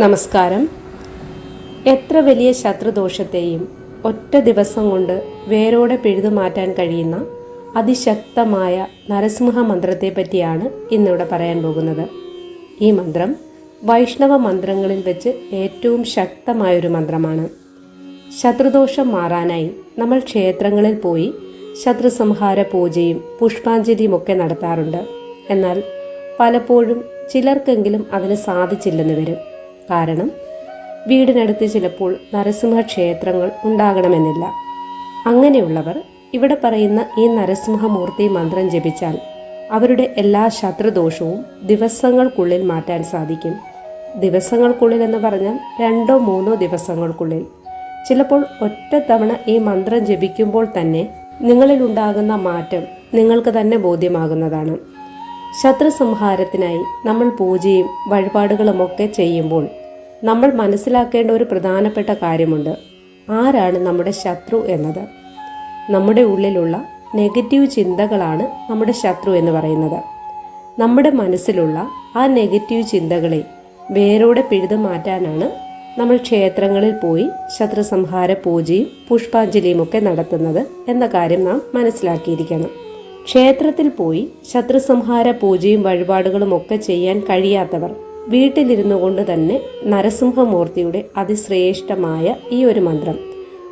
നമസ്കാരം. എത്ര വലിയ ശത്രുദോഷത്തെയും ഒറ്റ ദിവസം കൊണ്ട് വേരോടെ പിഴുതു മാറ്റാൻ കഴിയുന്ന അതിശക്തമായ നരസിംഹ മന്ത്രത്തെ പറ്റിയാണ് ഇന്നിവിടെ പറയാൻ പോകുന്നത്. ഈ മന്ത്രം വൈഷ്ണവ മന്ത്രങ്ങളിൽ വെച്ച് ഏറ്റവും ശക്തമായൊരു മന്ത്രമാണ്. ശത്രുദോഷം മാറാനായി നമ്മൾ ക്ഷേത്രങ്ങളിൽ പോയി ശത്രുസംഹാര പൂജയും പുഷ്പാഞ്ജലിയും ഒക്കെ നടത്താറുണ്ട്. എന്നാൽ പലപ്പോഴും ചിലർക്കെങ്കിലും അതിന് സാധിച്ചില്ലെന്ന് വരും. കാരണം വീടിനടുത്ത് ചിലപ്പോൾ നരസിംഹ ക്ഷേത്രങ്ങൾ ഉണ്ടാകണമെന്നില്ല. അങ്ങനെയുള്ളവർ ഇവിടെ പറയുന്ന ഈ നരസിംഹമൂർത്തി മന്ത്രം ജപിച്ചാൽ അവരുടെ എല്ലാ ശത്രുദോഷവും ദിവസങ്ങൾക്കുള്ളിൽ മാറ്റാൻ സാധിക്കും. ദിവസങ്ങൾക്കുള്ളിൽ എന്ന് പറഞ്ഞാൽ രണ്ടോ മൂന്നോ ദിവസങ്ങൾക്കുള്ളിൽ. ചിലപ്പോൾ ഒറ്റ തവണ ഈ മന്ത്രം ജപിക്കുമ്പോൾ തന്നെ നിങ്ങളിൽ ഉണ്ടാകുന്ന മാറ്റം നിങ്ങൾക്ക് തന്നെ ബോധ്യമാകുന്നതാണ്. ശത്രു സംഹാരത്തിനായി നമ്മൾ പൂജയും വഴിപാടുകളുമൊക്കെ ചെയ്യുമ്പോൾ നമ്മൾ മനസ്സിലാക്കേണ്ട ഒരു പ്രധാനപ്പെട്ട കാര്യമുണ്ട്. ആരാണ് നമ്മുടെ ശത്രു എന്നത്? നമ്മുടെ ഉള്ളിലുള്ള നെഗറ്റീവ് ചിന്തകളാണ് നമ്മുടെ ശത്രു എന്ന് പറയുന്നത്. നമ്മുടെ മനസ്സിലുള്ള ആ നെഗറ്റീവ് ചിന്തകളെ വേരോടെ പിഴുതു മാറ്റാനാണ് നമ്മൾ ക്ഷേത്രങ്ങളിൽ പോയി ശത്രുസംഹാര പൂജയും പുഷ്പാഞ്ജലിയും ഒക്കെ നടത്തുന്നത് എന്ന കാര്യം നാം മനസ്സിലാക്കിയിരിക്കണം. ക്ഷേത്രത്തിൽ പോയി ശത്രുസംഹാര പൂജയും വഴിപാടുകളും ഒക്കെ ചെയ്യാൻ കഴിയാത്തവർ വീട്ടിലിരുന്നു കൊണ്ട് തന്നെ നരസിംഹമൂർത്തിയുടെ അതിശ്രേഷ്ഠമായ ഈ ഒരു മന്ത്രം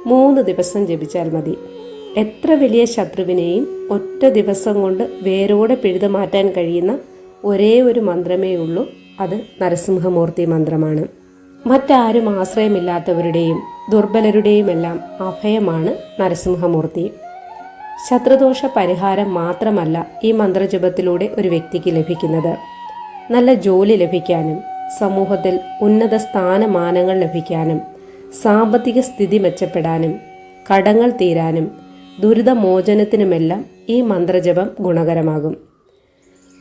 മൂന്ന് ദിവസം ജപിച്ചാൽ മതി. എത്ര വലിയ ശത്രുവിനെയും ഒറ്റ ദിവസം കൊണ്ട് വേരോടെ പിഴുതു മാറ്റാൻ കഴിയുന്ന ഒരേ ഒരു മന്ത്രമേ ഉള്ളൂ അത് നരസിംഹമൂർത്തി മന്ത്രമാണ്. മറ്റാരും ആശ്രയമില്ലാത്തവരുടെയും ദുർബലരുടെയുമെല്ലാം അഭയമാണ് നരസിംഹമൂർത്തി. ശത്രുദോഷ പരിഹാരം മാത്രമല്ല ഈ മന്ത്രജപത്തിലൂടെ ഒരു വ്യക്തിക്ക് ലഭിക്കുന്നത്. നല്ല ജോലി ലഭിക്കാനും സമൂഹത്തിൽ ഉന്നത സ്ഥാനമാനങ്ങൾ ലഭിക്കാനും സാമ്പത്തിക സ്ഥിതി മെച്ചപ്പെടാനും കടങ്ങൾ തീരാനും ദുരിതമോചനത്തിനുമെല്ലാം ഈ മന്ത്രജപം ഗുണകരമാകും.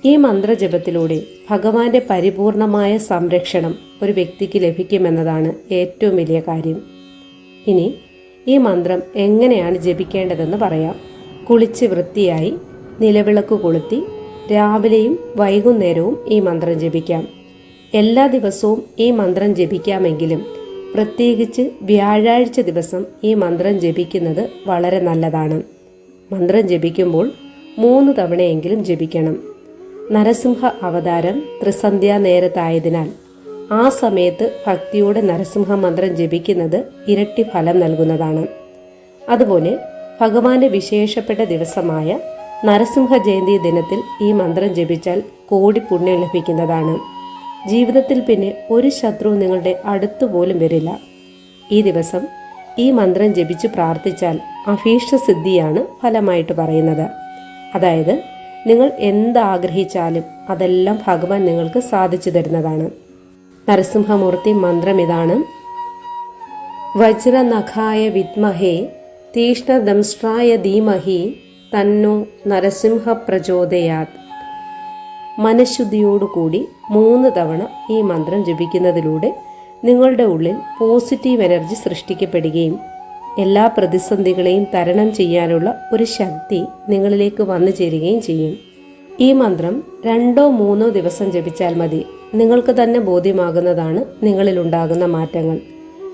ഈ മന്ത്രജപത്തിലൂടെ ഭഗവാന്റെ പരിപൂർണമായ സംരക്ഷണം ഒരു വ്യക്തിക്ക് ലഭിക്കുമെന്നതാണ് ഏറ്റവും വലിയ കാര്യം. ഇനി ഈ മന്ത്രം എങ്ങനെയാണ് ജപിക്കേണ്ടതെന്ന് പറയാം. കുളിച്ച് വൃത്തിയായി നിലവിളക്ക് കൊളുത്തി രാവിലെയും വൈകുന്നേരവും ഈ മന്ത്രം ജപിക്കാം. എല്ലാ ദിവസവും ഈ മന്ത്രം ജപിക്കാമെങ്കിലും പ്രത്യേകിച്ച് വ്യാഴാഴ്ച ദിവസം ഈ മന്ത്രം ജപിക്കുന്നത് വളരെ നല്ലതാണ്. മന്ത്രം ജപിക്കുമ്പോൾ മൂന്ന് തവണയെങ്കിലും ജപിക്കണം. നരസിംഹ അവതാരം ത്രിസന്ധ്യാ നേരത്തായതിനാൽ ആ സമയത്ത് ഭക്തിയോടെ നരസിംഹ മന്ത്രം ജപിക്കുന്നത് ഇരട്ടി ഫലം നൽകുന്നതാണ്. അതുപോലെ ഭഗവാന്റെ വിശേഷപ്പെട്ട ദിവസമായ നരസിംഹ ജയന്തി ദിനത്തിൽ ഈ മന്ത്രം ജപിച്ചാൽ കോടി പുണ്യം ലഭിക്കുന്നതാണ്. ജീവിതത്തിൽ പിന്നെ ഒരു ശത്രു നിങ്ങളുടെ അടുത്തു പോലും വരില്ല. ഈ ദിവസം ഈ മന്ത്രം ജപിച്ച് പ്രാർത്ഥിച്ചാൽ അഭീഷ്ട സിദ്ധിയാണ് ഫലമായിട്ട് പറയുന്നത്. അതായത് നിങ്ങൾ എന്താഗ്രഹിച്ചാലും അതെല്ലാം ഭഗവാൻ നിങ്ങൾക്ക് സാധിച്ചു തരുന്നതാണ്. നരസിംഹമൂർത്തി മന്ത്രം ഇതാണ്. വജ്രനഖായ വിദ്മഹേ തീഷ്ണദംഷ്ട്രായ ധീമഹി തന്നു നരസിംഹ പ്രചോദയാത് മനഃശുദ്ധിയോടുകൂടി മൂന്ന് തവണ ഈ മന്ത്രം ജപിക്കുന്നതിലൂടെ നിങ്ങളുടെ ഉള്ളിൽ പോസിറ്റീവ് എനർജി സൃഷ്ടിക്കപ്പെടുകയും എല്ലാ പ്രതിസന്ധികളെയും തരണം ചെയ്യാനുള്ള ഒരു ശക്തി നിങ്ങളിലേക്ക് വന്നു ചേരുകയും ചെയ്യും. ഈ മന്ത്രം രണ്ടോ മൂന്നോ ദിവസം ജപിച്ചാൽ മതി. നിങ്ങൾക്ക് തന്നെ ബോധ്യമാകുന്നതാണ് നിങ്ങളിലുണ്ടാകുന്ന മാറ്റങ്ങൾ.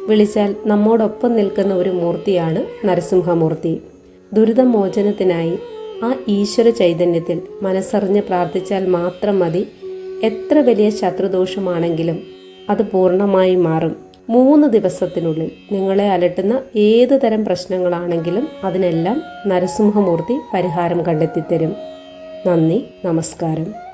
വിളിച്ചാൽ നമ്മോടൊപ്പം നിൽക്കുന്ന ഒരു മൂർത്തിയാണ് നരസിംഹമൂർത്തി. ദുരിതമോചനത്തിനായി ആ ഈശ്വര ചൈതന്യത്തിൽ മനസ്സറിഞ്ഞ് പ്രാർത്ഥിച്ചാൽ മാത്രം മതി. എത്ര വലിയ ശത്രുദോഷമാണെങ്കിലും അത് പൂർണമായി മാറും. മൂന്ന് ദിവസത്തിനുള്ളിൽ നിങ്ങളെ അലട്ടുന്ന ഏത് തരം പ്രശ്നങ്ങളാണെങ്കിലും അതിനെല്ലാം നരസിംഹമൂർത്തി പരിഹാരം കണ്ടെത്തിത്തരും. നന്ദി നമസ്കാരം.